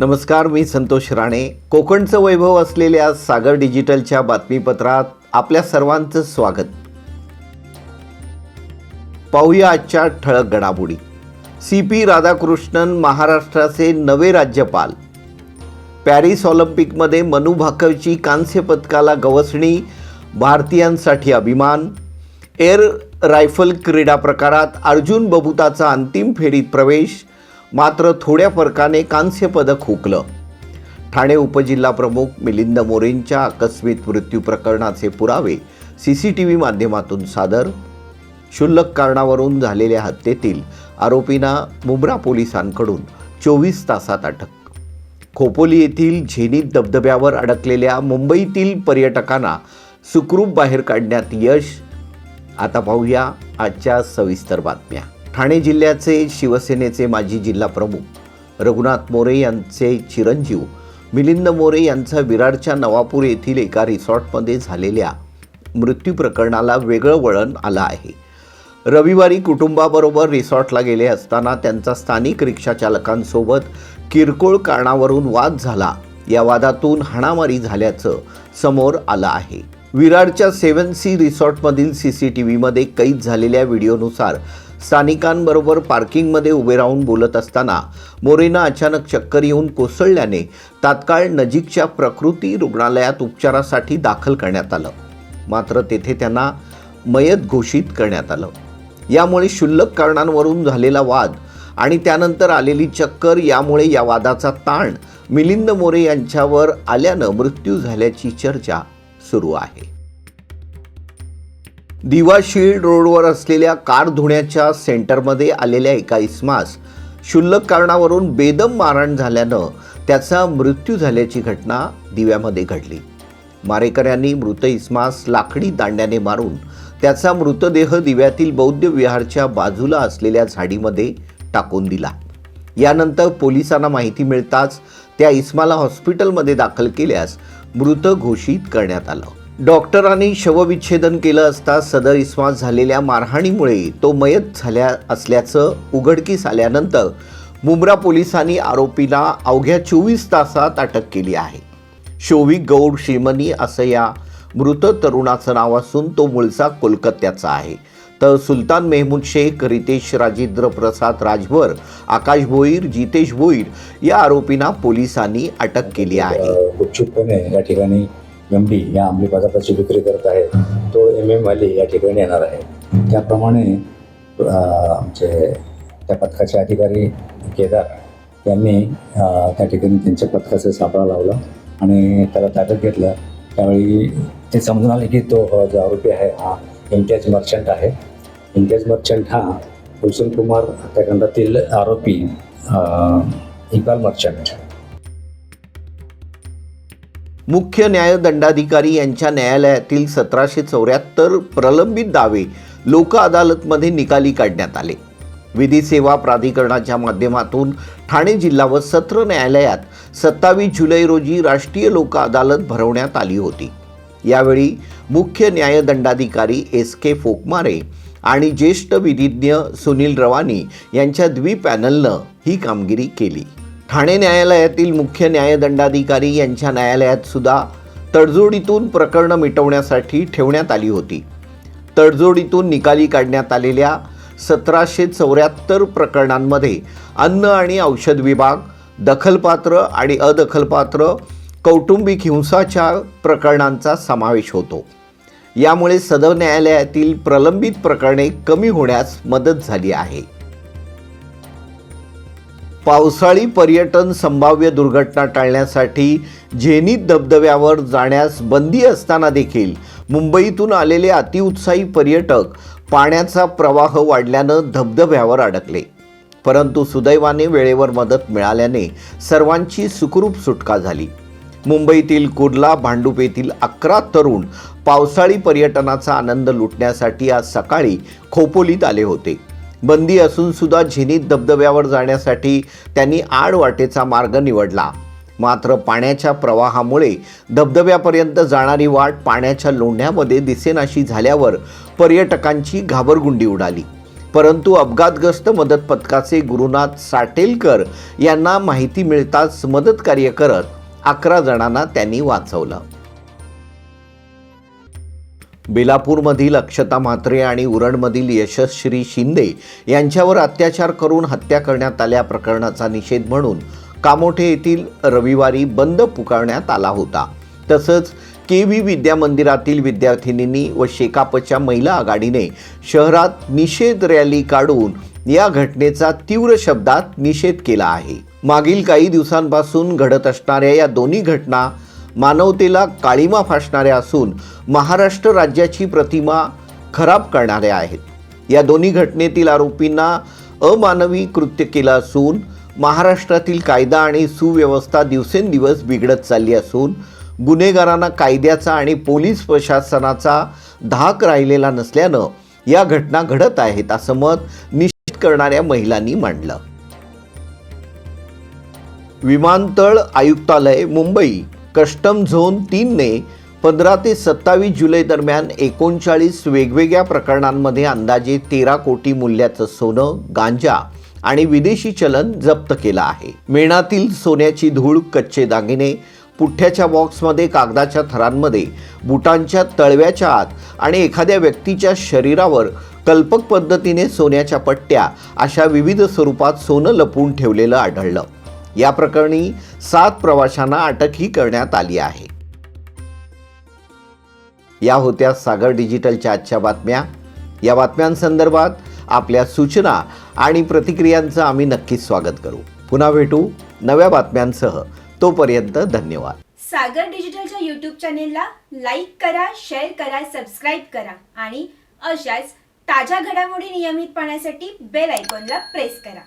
नमस्कार मी संतोष राणे. कोकणचं वैभव असलेल्या सागर डिजिटलच्या बातमीपत्रात आपल्या सर्वांचं स्वागत. पाहूया आजच्या ठळक घडामोडी. सी पी राधाकृष्णन महाराष्ट्राचे नवे राज्यपाल. पॅरिस ऑलिम्पिकमध्ये मनु भाकरची कांस्य पदकाला गवसणी भारतीयांसाठी अभिमान. एअर रायफल क्रीडा प्रकारात अर्जुन बबुताचा अंतिम फेरीत प्रवेश. मात्र थोड्या फरकाने कांस्य पदक हुकलं ठाणे उपजिल्हा प्रमुख मिलिंद मोरेंच्या आकस्मिक मृत्यू प्रकरणाचे पुरावे सी सी टी व्ही माध्यमातून सादर. क्षुल्लक कारणावरून झालेल्या हत्येतील आरोपींना मुंब्रा पोलिसांकडून चोवीस तासात अटक. खोपोली येथील झेनीत धबधब्यावर अडकलेल्या मुंबईतील पर्यटकांना सुखरूप बाहेर काढण्यात यश. आता पाहूया आजच्या सविस्तर बातम्या. ठाणे जिल्ह्याचे शिवसेनेचे माजी जिल्हा प्रमुख रघुनाथ मोरे यांचे चिरंजीव मिलिंद मोरे यांचा विरारच्या नवापूर येथील एका रिसॉर्टमध्ये झालेल्या मृत्यू प्रकरणाला वेगळं वळण आलं आहे. रविवारी कुटुंबाबरोबर रिसॉर्टला गेले असताना त्यांचा स्थानिक रिक्षाचालकांसोबत किरकोळ कारणावरून वाद झाला. या वादातून हाणामारी झाल्याचं समोर आलं आहे. विरारच्या सेवन सी रिसॉर्टमधील सी सी टी व्हीमध्ये कैद झालेल्या व्हिडिओनुसार स्थानिकांबरोबर पार्किंगमध्ये उभे राहून बोलत असताना मोरेना अचानक चक्कर येऊन कोसळल्याने तात्काळ नजीकच्या प्रकृती रुग्णालयात उपचारासाठी दाखल करण्यात आलं. मात्र तेथे त्यांना मयत घोषित करण्यात आलं. यामुळे क्षुल्लक कारणांवरून झालेला वाद आणि त्यानंतर आलेली चक्कर यामुळे या वादाचा ताण मिलिंद मोरे यांच्यावर आल्यानं मृत्यू झाल्याची चर्चा सुरू आहे. दिवा शील्ड रोडवर असलेल्या कार धुण्याच्या सेंटरमध्ये आलेल्या एका इस्मास क्षुल्लक कारणावरून बेदम मारहाण झाल्यानं त्याचा मृत्यू झाल्याची घटना दिव्यामध्ये घडली. मारेकऱ्यांनी मृत इस्मास लाकडी दांड्याने मारून त्याचा मृतदेह दिव्यातील बौद्ध विहारच्या बाजूला असलेल्या झाडीमध्ये टाकून दिला. यानंतर पोलिसांना माहिती मिळताच त्या इस्माला हॉस्पिटलमध्ये दाखल केल्यास मृत घोषित करण्यात आलं. डॉक्टरांनी शवविच्छेदन केलं असता सदर इस्मास झालेल्या मारहाणीमुळे तो मयत झाल्या असल्याचं उघडकीस आल्यानंतर मुंब्रा पोलिसांनी आरोपीला अवघ्या चोवीस तासात अटक केली आहे. शोविक गौड श्रीमनी असं या मृत तरुणाचं नाव असून तो मूळचा कोलकात्याचा आहे. तर सुलतान मेहमूद शेख रितेश राजेंद्र प्रसाद राजभर आकाश भोईर जितेश भोईर या आरोपींना पोलिसांनी अटक केली आहे. या ठिकाणी एम डी या अंमली पदार्थाची विक्री करत आहे. तो एम एम वाली या ठिकाणी येणार आहे. त्याप्रमाणे आमचे त्या पथकाचे अधिकारी केदार यांनी त्या ठिकाणी त्यांच्या पथकाचा सापळा लावला आणि त्याला ताब्यात घेतलं. त्यावेळी ते समजून आले की तो जो आरोपी आहे हा इम्तियाज मर्चंट आहे. इम्तियाज मर्चंट हा कुलसुम कुमार हत्याकांडातील आरोपी अ, इक्बाल मर्चंट. मुख्य न्यायदंडाधिकारी यांच्या न्यायालयातील सतराशे चौऱ्याहत्तर प्रलंबित दावे लोक अदालतमध्ये निकाली काढण्यात आले. विधी सेवा प्राधिकरणाच्या माध्यमातून ठाणे जिल्हा व सत्र न्यायालयात सत्तावीस जुलै रोजी राष्ट्रीय लोक अदालत भरवण्यात आली होती. यावेळी मुख्य न्यायदंडाधिकारी एस के फोकमारे आणि ज्येष्ठ विधिज्ञ सुनील रवानी यांच्या द्विपॅनलनं ही कामगिरी केली. ठाणे न्यायालयातील मुख्य न्यायदंडाधिकारी यांच्या न्यायालयात सुद्धा तडजोडीतून प्रकरणं मिटवण्यासाठी ठेवण्यात आली होती. तडजोडीतून निकाली काढण्यात आलेल्या सतराशे चौऱ्याहत्तर प्रकरणांमध्ये अन्न आणि औषध विभाग दखलपात्र आणि अदखलपात्र कौटुंबिक हिंसाचार प्रकरणांचा समावेश होतो. यामुळे सदर न्यायालयातील प्रलंबित प्रकरणे कमी होण्यास मदत झाली आहे. पावसाळी पर्यटन संभाव्य दुर्घटना टाळण्यासाठी झेनी धबधब्यावर जाण्यास बंदी असताना देखील मुंबईतून आलेले अतिउत्साही पर्यटक पाण्याचा प्रवाह वाढल्यानं धबधब्यावर अडकले. परंतु सुदैवाने वेळेवर मदत मिळाल्याने सर्वांची सुखरूप सुटका झाली. मुंबईतील कुर्ला भांडूप येथील अकरा तरुण पावसाळी पर्यटनाचा आनंद लुटण्यासाठी आज सकाळी खोपोलीत आले होते. बंदी असून सुद्धा झिनीत धबधब्यावर जाण्यासाठी त्यांनी आडवाटेचा मार्ग निवडला. मात्र पाण्याच्या प्रवाहामुळे धबधब्यापर्यंत जाणारी वाट पाण्याच्या लोंढ्यामध्ये दिसेनाशी झाल्यावर पर्यटकांची घाबरगुंडी उडाली. परंतु अपघातग्रस्त मदत पथकाचे गुरुनाथ साटेलकर यांना माहिती मिळताच मदत कार्य करत अकरा जणांना त्यांनी वाचवलं. बेलापूरमधील अक्षता म्हात्रे आणि उरणमधील यशस्श्री शिंदे यांच्यावर अत्याचार करून हत्या करण्यात आल्या प्रकरणाचा निषेध म्हणून कामोठे येथील रविवारी बंद पुकारण्यात आला होता. तसंच के व्ही विद्या मंदिरातील विद्यार्थिनींनी व शेकापच्या महिला आघाडीने शहरात निषेध रॅली काढून या घटनेचा तीव्र शब्दात निषेध केला आहे. मागील काही दिवसांपासून घडत असणाऱ्या या दोन्ही घटना मानवतेला काळीमा फासणाऱ्या असून महाराष्ट्र राज्याची प्रतिमा खराब करणाऱ्या आहेत. या दोन्ही घटनेतील आरोपींना अमानवी कृत्य केलं असून महाराष्ट्रातील कायदा आणि सुव्यवस्था दिवसेंदिवस बिघडत चालली असून गुन्हेगारांना कायद्याचा आणि पोलीस प्रशासनाचा धाक राहिलेला नसल्यानं या घटना घडत आहेत असं मत निश्चित करणाऱ्या महिलांनी मांडलं. विमानतळ आयुक्तालय मुंबई कस्टम झोन तीनने पंधरा ते सत्तावीस जुलै दरम्यान एकोणचाळीस वेगवेगळ्या प्रकरणांमध्ये अंदाजे तेरा कोटी मूल्याचं सोनं गांजा आणि विदेशी चलन जप्त केलं आहे. मेणातील सोन्याची धूळ कच्चे दागिने पुठ्ठ्याच्या बॉक्समध्ये कागदाच्या थरांमध्ये बुटांच्या तळव्याच्या आत आणि एखाद्या व्यक्तीच्या शरीरावर कल्पक पद्धतीने सोन्याच्या पट्ट्या अशा विविध स्वरूपात सोनं लपवून ठेवलेलं आढळलं. या प्रकरणी सात प्रवाशांना अटकही करण्यात आली आहे. या होत्या सागर डिजिटलच्या आजच्या बातम्या. या बातम्यांसंदर्भात आपल्या सूचना आणि प्रतिक्रियांचं आम्ही नक्कीच स्वागत करू. पुन्हा भेटू नव्या बातम्यांसह. तोपर्यंत धन्यवाद. सागर डिजिटलच्या यूट्यूब चॅनेलला लाईक करा शेअर करा सबस्क्राईब करा आणि अशाच ताज्या घडामोडी नियमित पाहण्यासाठी बेल आयकॉनला प्रेस करा.